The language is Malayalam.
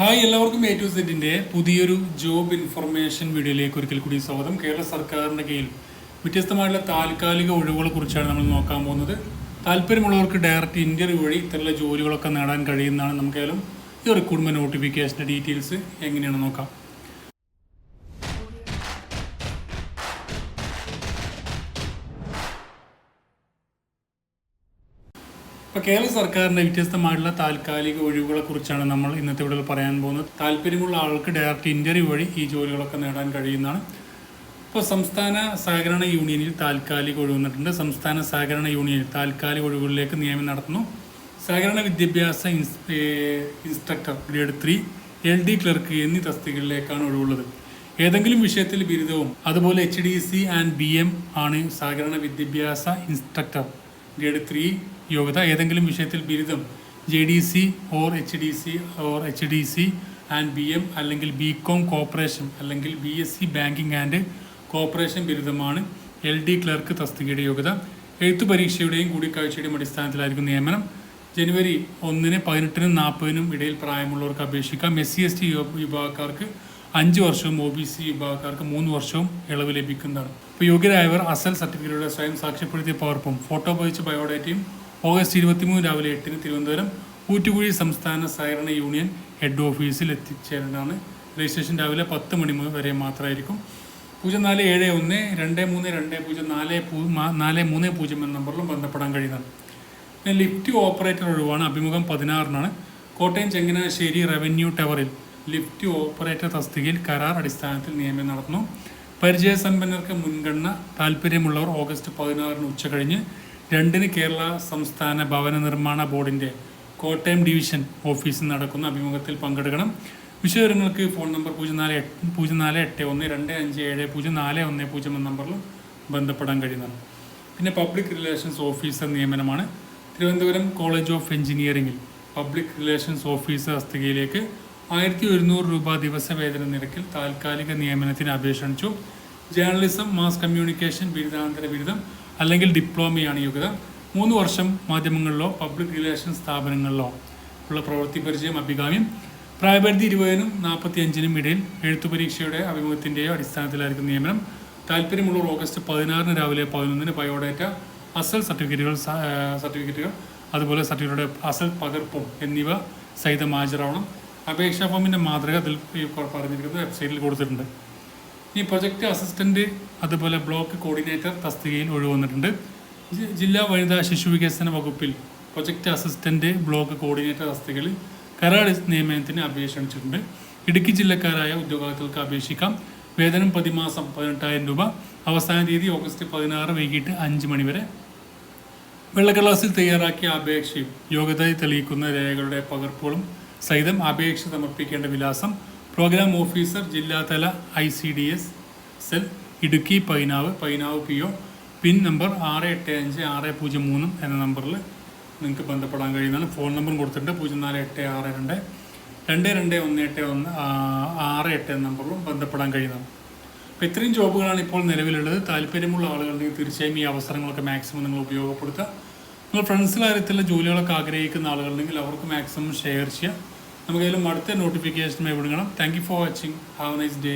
ഹായ് എല്ലാവർക്കും എ ടു സെറ്റിന്റെ പുതിയൊരു ജോബ് ഇൻഫർമേഷൻ വീഡിയോയിലേക്ക് ഒരിക്കൽ കൂടി സ്വാഗതം. കേരള സർക്കാരിന്റെ കീഴിൽ വ്യത്യസ്തമായിട്ടുള്ള താൽക്കാലിക ഒഴിവുകളെ കുറിച്ചാണ് നമ്മൾ നോക്കാൻ പോകുന്നത്. താല്പര്യമുള്ളവർക്ക് ഡയറക്റ്റ് ഇന്റർവ്യൂ വഴി ഇത്തരത്തിലുള്ള ജോലികളൊക്കെ നേടാൻ കഴിയുന്നതാണ് നമുക്കായാലും ഈ റിക്രൂട്ട്മെന്റ് നോട്ടിഫിക്കേഷന്റെ ഡീറ്റെയിൽസ് എങ്ങനെയാണ് നോക്കാം. ഇപ്പോൾ കേരള സർക്കാരിന്റെ വ്യത്യസ്തമായിട്ടുള്ള താൽക്കാലിക ഒഴിവുകളെ കുറിച്ചാണ് നമ്മൾ ഇന്നത്തെ ഇവിടെ പറയാൻ പോകുന്നത്. താല്പര്യമുള്ള ആൾക്ക് ഡയറക്റ്റ് ഇന്റർവ്യൂ വഴി ഈ ജോലികളൊക്കെ നേടാൻ കഴിയുന്നതാണ്. ഇപ്പോൾ സംസ്ഥാന സഹകരണ യൂണിയനിൽ താൽക്കാലിക ഒഴിവ് വന്നിട്ടുണ്ട്. സംസ്ഥാന സഹകരണ യൂണിയനിൽ താൽക്കാലിക ഒഴിവുകളിലേക്ക് നിയമനം നടത്തുന്നു. സഹകരണ വിദ്യാഭ്യാസ instructor grade three L D clerk എന്നീ തസ്തികകളിലേക്കാണ് ഒഴിവുള്ളത്. ഏതെങ്കിലും വിഷയത്തിൽ ബിരുദവും അതുപോലെ H D C and B M ആണ് സഹകരണ വിദ്യാഭ്യാസ ഇൻസ്ട്രക്ടർ ഗ്രേഡ് ത്രീ യോഗ്യത ഏതെങ്കിലും വിഷയത്തിൽ ബിരുദം J D C or H D C or H D C and B M അല്ലെങ്കിൽ ബി കോം കോപ്പറേഷൻ അല്ലെങ്കിൽ B S C banking and cooperation ബിരുദമാണ് L D clerk തസ്തികയുടെ യോഗ്യത. എഴുത്തു പരീക്ഷയുടെയും കൂടിക്കാഴ്ചയുടെയും അടിസ്ഥാനത്തിലായിരിക്കും നിയമനം. ജനുവരി ഒന്നിന് പതിനെട്ടിനും നാൽപ്പതിനും ഇടയിൽ പ്രായമുള്ളവർക്ക് അപേക്ഷിക്കാം. എസ് സി എസ് ടി വിഭാഗക്കാർക്ക് അഞ്ച് വർഷവും ഒ ബി സി വിഭാഗക്കാർക്ക് മൂന്ന് വർഷവും ഇളവ് ലഭിക്കുന്നതാണ്. ഇപ്പോൾ യോഗ്യരായവർ അസൽ സർട്ടിഫിക്കറ്റുകളുടെ സ്വയം സാക്ഷ്യപ്പെടുത്തിയ പകർപ്പും ഫോട്ടോ പതിച്ച ബയോഡേറ്റയും ഓഗസ്റ്റ് ഇരുപത്തിമൂന്ന് രാവിലെ എട്ടിന് തിരുവനന്തപുരം ഊറ്റുകുഴി സംസ്ഥാന സഹകരണ യൂണിയൻ ഹെഡ് ഓഫീസിൽ എത്തിച്ചേരേണ്ടതാണ്. രജിസ്ട്രേഷൻ രാവിലെ പത്ത് മണി മുതൽ വരെ മാത്രമായിരിക്കും. പൂജ്യം നാല് ഏഴ് ഒന്ന് രണ്ട് മൂന്ന് രണ്ട് പൂജ്യം നാല് പൂ നാല് മൂന്ന് പൂജ്യം എന്ന നമ്പറിലും ബന്ധപ്പെടാൻ കഴിയുന്നതാണ്. പിന്നെ ലിഫ്റ്റ് ഓപ്പറേറ്റർ ഒഴിവാണ്. അഭിമുഖം പതിനാറിനാണ്. കോട്ടയം ചെങ്ങനാശ്ശേരി റവന്യൂ ടവറിൽ ലിഫ്റ്റ് ഓപ്പറേറ്റർ തസ്തികയിൽ കരാർ അടിസ്ഥാനത്തിൽ നിയമനം നടത്തുന്നു. പരിചയസമ്പന്നർക്ക് മുൻഗണന താല്പര്യമുള്ളവർ ഓഗസ്റ്റ് പതിനാറിന് ഉച്ച കഴിഞ്ഞ് രണ്ടിന് കേരള സംസ്ഥാന ഭവന നിർമ്മാണ ബോർഡിന്റെ കോട്ടയം ഡിവിഷൻ ഓഫീസിൽ നടക്കുന്ന അഭിമുഖത്തിൽ പങ്കെടുക്കണം. വിശദവിവരങ്ങൾക്ക് ഫോൺ നമ്പർ പൂജ്യം നാല് പൂജ്യം നാല് എട്ട് ഒന്ന് രണ്ട് അഞ്ച് ഏഴ് പൂജ്യം നാല് ഒന്ന് പൂജ്യം എന്ന നമ്പറിലും ബന്ധപ്പെടാൻ കഴിയുന്നതാണ്. പിന്നെ പബ്ലിക് റിലേഷൻസ് ഓഫീസർ നിയമനമാണ്. തിരുവനന്തപുരം കോളേജ് ഓഫ് എഞ്ചിനീയറിംഗിൽ പബ്ലിക് റിലേഷൻസ് ഓഫീസർ തസ്തികയിലേക്ക് ആയിരത്തി ഒരുന്നൂറ് രൂപ ദിവസ വേതന നിരക്കിൽ താൽക്കാലിക നിയമനത്തിന് അപേക്ഷണിച്ചു ജേർണലിസം മാസ് കമ്മ്യൂണിക്കേഷൻ ബിരുദാനന്തര ബിരുദം അല്ലെങ്കിൽ ഡിപ്ലോമയാണ് യോഗ്യത മൂന്ന് വർഷം മാധ്യമങ്ങളിലോ പബ്ലിക് റിലേഷൻ സ്ഥാപനങ്ങളിലോ ഉള്ള പ്രവൃത്തി പരിചയം അഭികാമ്യം. പ്രായപരിധി ഇരുപതിനും നാൽപ്പത്തി അഞ്ചിനും ഇടയിൽ എഴുത്തു പരീക്ഷയുടെ അഭിമുഖത്തിന്റെയോ അടിസ്ഥാനത്തിലായിരിക്കും നിയമനം. താല്പര്യമുള്ളവർ ഓഗസ്റ്റ് പതിനാറിന് രാവിലെ പതിനൊന്നിന് ബയോഡേറ്റ അസൽ സർട്ടിഫിക്കറ്റുകൾ സർട്ടിഫിക്കറ്റുകൾ അതുപോലെ സർട്ടിഫിക്കറ്റുകളുടെ അസൽ പകർപ്പും എന്നിവ സഹിതം ഹാജരാവണം. അപേക്ഷാ ഫോമിന്റെ മാതൃക ഇതിൽ ഈ പറഞ്ഞിരിക്കുന്നത് വെബ്സൈറ്റിൽ കൊടുത്തിട്ടുണ്ട്. ഈ പ്രൊജക്ട് അസിസ്റ്റന്റ് അതുപോലെ ബ്ലോക്ക് കോർഡിനേറ്റർ തസ്തികയിൽ ഒഴിവന്നിട്ടുണ്ട് ജില്ലാ വനിതാ ശിശു വികസന വകുപ്പിൽ പ്രൊജക്ട് അസിസ്റ്റന്റ് ബ്ലോക്ക് കോർഡിനേറ്റർ തസ്തികയിൽ കരാർ നിയമനത്തിന് അപേക്ഷിച്ചിട്ടുണ്ട് ഇടുക്കി ജില്ലക്കാരായ ഉദ്യോഗാർത്ഥികൾക്ക് അപേക്ഷിക്കാം. വേതനം പ്രതിമാസം പതിനെട്ടായിരം രൂപ. അവസാന തീയതി ഓഗസ്റ്റ് പതിനാറ് വൈകിട്ട് അഞ്ച് മണിവരെ വെള്ളക്കടലാസിൽ തയ്യാറാക്കിയ അപേക്ഷയും യോഗ്യതയെ തെളിയിക്കുന്ന രേഖകളുടെ പകർപ്പുകളും സഹിതം അപേക്ഷ സമർപ്പിക്കേണ്ട വിലാസം പ്രോഗ്രാം ഓഫീസർ ജില്ലാതല I C D S cell Idukki Painavu Painavu P O pin number ആറ് എട്ട് അഞ്ച് ആറ് പൂജ്യം മൂന്നും എന്ന നമ്പറിൽ നിങ്ങൾക്ക് ബന്ധപ്പെടാൻ കഴിയുന്നതാണ്. ഫോൺ നമ്പർ കൊടുത്തിട്ടുണ്ട്. പൂജ്യം നാല് എട്ട് ആറ് രണ്ട് രണ്ട് രണ്ട് ഒന്ന് എട്ട് ഒന്ന് ആറ് എട്ട് എന്ന നമ്പറിലും ബന്ധപ്പെടാൻ കഴിയുന്നതാണ്. അപ്പോൾ ഇത്രയും ജോബുകളാണ് ഇപ്പോൾ നിലവിലുള്ളത്. താല്പര്യമുള്ള ആളുകളുണ്ടെങ്കിൽ തീർച്ചയായും ഈ അവസരങ്ങളൊക്കെ മാക്സിമം നിങ്ങൾ ഉപയോഗപ്പെടുത്തുക. നിങ്ങൾ ഫ്രണ്ട്സ് കാര്യത്തിലുള്ള ജോലികളൊക്കെ ആഗ്രഹിക്കുന്ന ആളുകളുണ്ടെങ്കിൽ അവർക്ക് മാക്സിമം ഷെയർ ചെയ്യുക. നമുക്കതിലും അടുത്ത നോട്ടിഫിക്കേഷനുമായി വിടുകണം thank you for watching have nice day